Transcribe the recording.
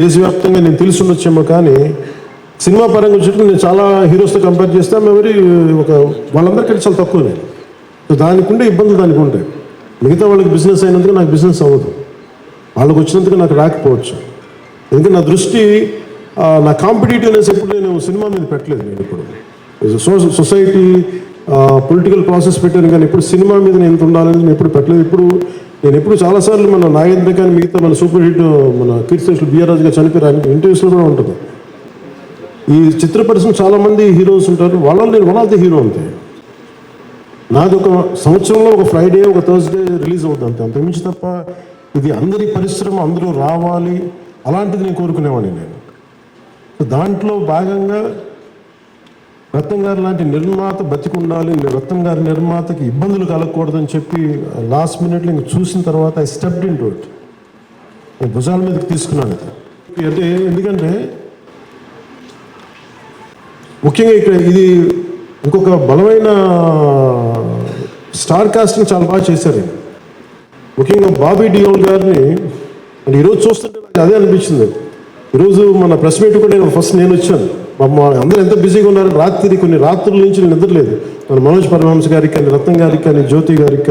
దేశవ్యాప్తంగా నేను తెలిసి ఉండొచ్చేమో కానీ సినిమా పరంగా వచ్చేటప్పుడు నేను చాలా హీరోస్తో కంపేర్ చేస్తే ఎవరి ఒక వాళ్ళందరికంటే చాలా తక్కువ నేను సో దానికి ఉండే ఇబ్బందులు దానికి ఉంటాయి మిగతా వాళ్ళకి బిజినెస్ అయినందుకు నాకు బిజినెస్ అవ్వదు. వాళ్ళకి వచ్చినందుకు నాకు రాకపోవచ్చు. ఎందుకంటే నా దృష్టి నా కాంపిటేటివ్నెస్ ఎప్పుడు నేను సినిమా మీద పెట్టలేదు నేను ఇప్పుడు సో సొసైటీ పొలిటికల్ ప్రాసెస్ పెట్టాను కానీ ఇప్పుడు సినిమా మీద నేను ఎంత ఉండాలని నేను ఎప్పుడు పెట్టలేదు. ఇప్పుడు నేను ఎప్పుడు చాలాసార్లు మన నాగేంద్ర కానీ మిగతా మన సూపర్ హిట్ మన కీర్తిశేషులు బిఆర్ రాజు గారు చనిపోయారు. ఇంటర్వ్యూస్లో కూడా ఉంటుంది. ఈ చిత్ర పరిశ్రమ చాలా మంది హీరోస్ ఉంటారు. వాళ్ళని నేను వన్ ఆఫ్ ది హీరో అంతే. నాది ఒక సంవత్సరంలో ఒక ఫ్రైడే ఒక థర్స్డే రిలీజ్ అవుతుంది అంతే. అంతకుమించి తప్ప ఇది అందరి పరిశ్రమ అందరూ రావాలి. అలాంటిది నేను కోరుకునేవాడిని నేను. దాంట్లో భాగంగా రత్నం గారు లాంటి నిర్మాత బతికుండాలి రత్నం గారి నిర్మాతకి ఇబ్బందులు కలగకూడదని చెప్పి లాస్ట్ మినిట్లో ఇంక చూసిన తర్వాత I stepped into it భుజాల మీదకి తీసుకున్నాను అది అంటే ఎందుకంటే ముఖ్యంగా ఇక్కడ ఇది ఇంకొక బలమైన స్టార్ కాస్టింగ్ చాలా బాగా చేశారు ముఖ్యంగా బాబీ డియోల్ గారిని అంటే ఈరోజు చూస్తుంటే నాకు అదే అనిపించింది. ఈరోజు మన ప్రెస్ మీట్ కూడా నేను ఫస్ట్ నేను వచ్చాను. అందరూ ఎంత బిజీగా ఉన్నారు? రాత్రి కొన్ని రాత్రుల నుంచి నేను నిద్రలేదు మన మనోజ్ పరమహంస గారికి కానీ రత్నం గారికి కానీ జ్యోతి గారికి కానీ